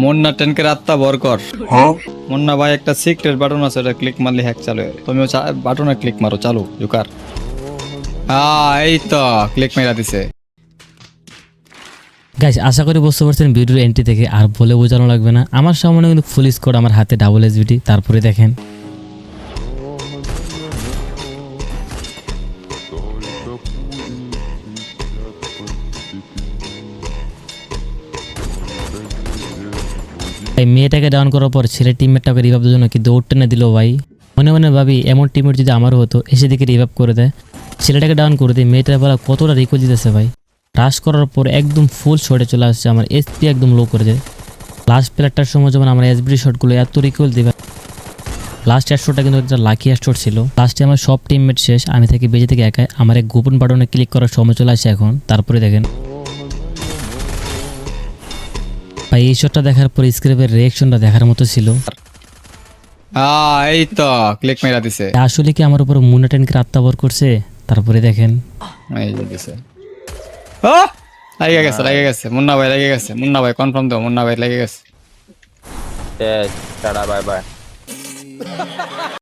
মুন্না টেনকে আত্মা বর কর। মুন্না ভাই একটা সিক্রেট বাটন আছে ওটা ক্লিক মারলে হ্যাক চালু হয়। তুমিও বাটনে ক্লিক মারো চালু জুকার। হ্যাঁ এই তো ক্লিক মেরা দিছে। গাইস আশা করি বুঝতে পারছেন ভিডিওর এন্ট্রি থেকে আর বলে বোঝানো লাগবে না। আমার সামনে কিন্তু ফুল স্কোর আমার হাতে ডাবল এসবিটি তারপরে দেখেন। এই মেয়েটাকে ডাউন করার পর ছেলে টিমমেটটাকে রিভাব জন্য কি দৌড় টেনে দিল ভাই। মনে মনে ভাবি, এমন টিমমেট যদি আমারও হতো, এসে দিকে রিভাব করে দেয়। ছেলেটাকে ডাউন করে দিই মেয়েটার বেলা কতটা রিকো দিতেছে ভাই। রাশ করার পর একদম ফুল শটে চলে আসছে, আমার এসপি একদম লো করে দেয়। লাস্ট প্লেয়ারটার সময় যেমন আমার এসবি শটগুলো এত রিকোয়েল দেবে লাস্ট শটটা কিন্তু একটা লাকি শট ছিল। লাস্টে আমার সব টিমমেট শেষ, আমি থেকে বেঁচে থেকে একাই। আমার এক গোপন বাটনে ক্লিক করার সময় চলে আসে এখন। তারপরে দেখেন। ভাই এই শটটা দেখার পর স্ক্রিপের রিয়েকশনটা দেখার মতো ছিল। এই তো ক্লিক মেরা দিছে। আসলে কি আমার উপর মুনাটেনকে আত্মাবর করছে? তারপরে দেখেন। এই যে দিছে। ও লাগে গেছে লাগে গেছে। মুন্না ভাই লাগে গেছে। মুন্না ভাই কনফার্ম দাও মুন্না ভাই লাগে গেছে। Tata bye bye